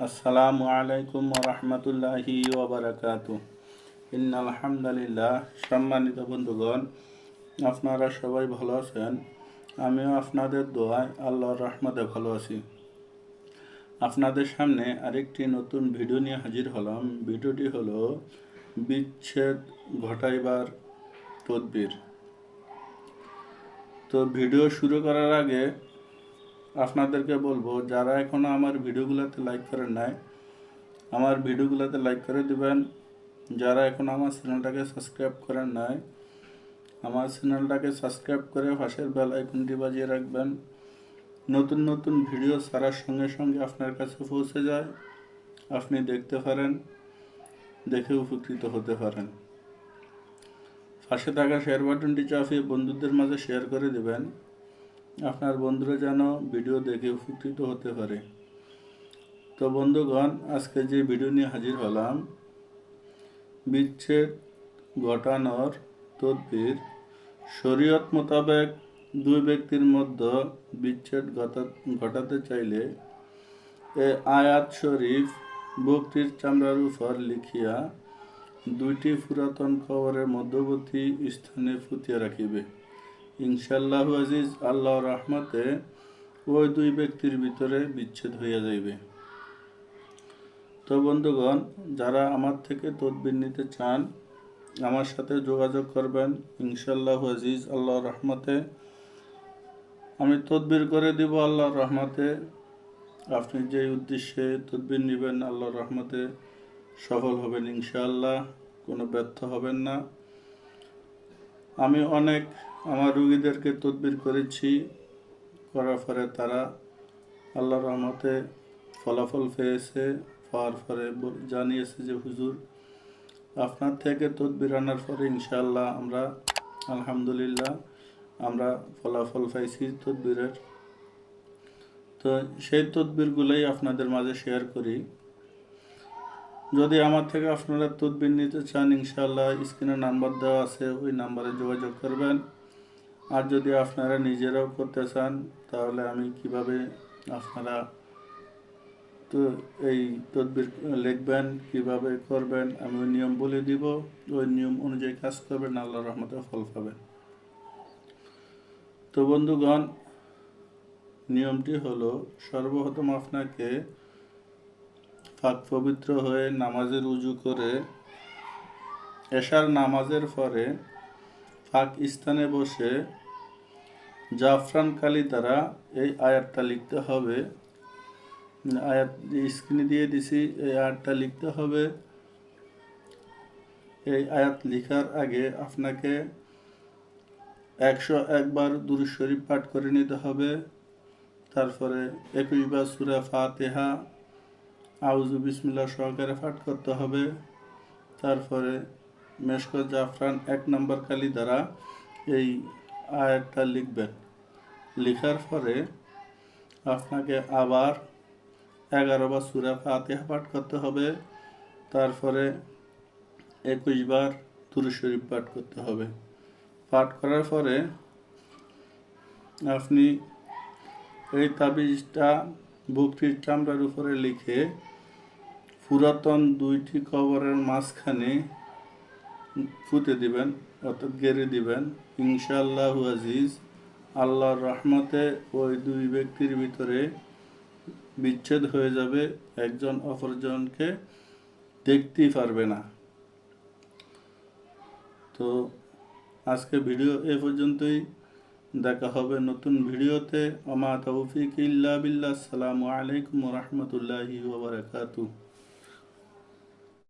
আসসালামু আলাইকুম রহমতুল্লাহি ওবরাকাত আলহামদুলিল্লাহ সম্মানিত বন্ধুগণ, আপনারা সবাই ভালো আছেন? আমিও আপনাদের দোয়ায় আল্লাহর রহমতে ভালো আছি। আপনাদের সামনে আরেকটি নতুন ভিডিও নিয়ে হাজির হলাম। ভিডিওটি হলো বিচ্ছেদ ঘটাইবার তদবির। তো ভিডিও শুরু করার আগে আপনাদেরকে বলব, যারা এখনও আমার ভিডিওগুলোতে লাইক করেন নাই, আমার ভিডিওগুলোতে লাইক করে দিবেন। যারা এখন আমার চ্যানেলটাকে সাবস্ক্রাইব করেন নাই, আমার চ্যানেলটাকে সাবস্ক্রাইব করে পাশের বেল আইকনটি বাজিয়ে রাখবেন। নতুন নতুন ভিডিও ছাড়ার সঙ্গে সঙ্গে আপনার কাছে পৌঁছে যায়, আপনি দেখতে পারেন, দেখে উপকৃত হতে পারেন। পাশে থাকা শেয়ার বাটনটি চাপিয়ে বন্ধুদের মাঝে শেয়ার করে দেবেন। আপনার বন্ধুরা যেন ভিডিও দেখে উপকৃত হতে পারে। তো বন্ধুগণ, আজকে যে ভিডিও নিয়ে হাজির হলাম, বিচ্ছেদ ঘটানোর তদবির, শরীয়ত মোতাবেক দুই ব্যক্তির মধ্যে বিচ্ছেদ ঘটা- ঘটাতে চাইলে এ আয়াত শরীফ বক্তির চামড়ার উপর লিখিয়া দুইটি পুরাতন খবরের মধ্যবর্তী স্থানে ফুটিয়ে রাখিবে। ইনশাল্লাহ আজিজ আল্লাহ রহমতে ওই দুই ব্যক্তির ভিতরে বিচ্ছেদ হইয়া যাইবে। তো বন্ধুগণ, যারা আমার থেকে তদবির নিতে চান, আমার সাথে যোগাযোগ করবেন। ইনশাল্লাহ আজিজ আল্লাহ রহমতে আমি তদবির করে দিব আল্লাহর রহমতে। আপনি যে উদ্দেশ্যে তদবির নেবেন, আল্লাহর রহমতে সফল হবেন ইনশাআল্লাহ, কোনো ব্যর্থ হবেন না। আমি অনেক আমার রুগীদেরকে তদবির করেছি, করার পরে তারা আল্লাহ রহমতে ফলাফল পেয়েছে, পাওয়ার পরে জানিয়েছে যে, হুজুর, আপনার থেকে তদবির আনার পরে ইনশাল্লাহ আমরা, আলহামদুলিল্লাহ, আমরা ফলাফল পাইছি তদবিরের। তো সেই তদবিরগুলোই আপনাদের মাঝে শেয়ার করি। যদি আমার থেকে আপনারা তদবির নিতে চান ইনশাল্লাহ স্ক্রিনে নাম্বার দেওয়া আছে, ওই নাম্বারে যোগাযোগ করবেন। আর যদি আপনারা নিজেরাও করতে চান, তাহলে আমি কীভাবে আপনারা তো এই তদবির লিখবেন, কীভাবে করবেন, আমি ওই নিয়ম বলে দিব। ওই নিয়ম অনুযায়ী কাজ করবেন, আল্লাহ রহমতে ফল পাবেন। তো বন্ধুগণ, নিয়মটি হলো, সর্বপ্রথম আপনাকে পাক পবিত্র হয়ে নামাজের উজু করে এশার নামাজের পরে স্থানে বসে জাফরান কালি দ্বারা এই আয়াতটা লিখতে হবে। আয়াত স্ক্রিনে দিয়ে দিছি, এই আয়াতটা লিখতে হবে। এই আয়াত লিখার আগে আপনাকে একশো একবার দুরুদ শরীফ পাঠ করে নিতে হবে। তারপরে একুশ বার সুরা ফাতেহা আউজু বিসমিল্লা সহকারে পাঠ করতে হবে। তারপরে মেশক জাফরান এক নম্বর কালি দ্বারা এই আয়াতটা লিখবেন। লিখার পরে আপনাকে আবার এগারো বার সুরা ফাতেহা পাঠ করতে হবে, তারপরে একুশ বার তুরু শরীফ পাঠ করতে হবে। পাঠ করার পরে আপনি এই তাবিজটা বুকটির চামড়ার উপরে লিখে পুরাতন দুইটি কবরের মাঝখানে ফুটে দিবেন, অর্থাৎ গেড়ে দিবেন। ইনশাআল্লাহু আজিজ, আল্লাহর রহমতে ওই দুই ব্যক্তির ভিতরে বিচ্ছেদ হয়ে যাবে, একজন অপরজনকে দেখতেই পারবে না। তো আজকে ভিডিও এ পর্যন্তই, দেখা হবে নতুন ভিডিওতে। আমা তৌফিক ইল্লা বিল্লাহ। আসসালামু আলাইকুম রহমতুল্লাহি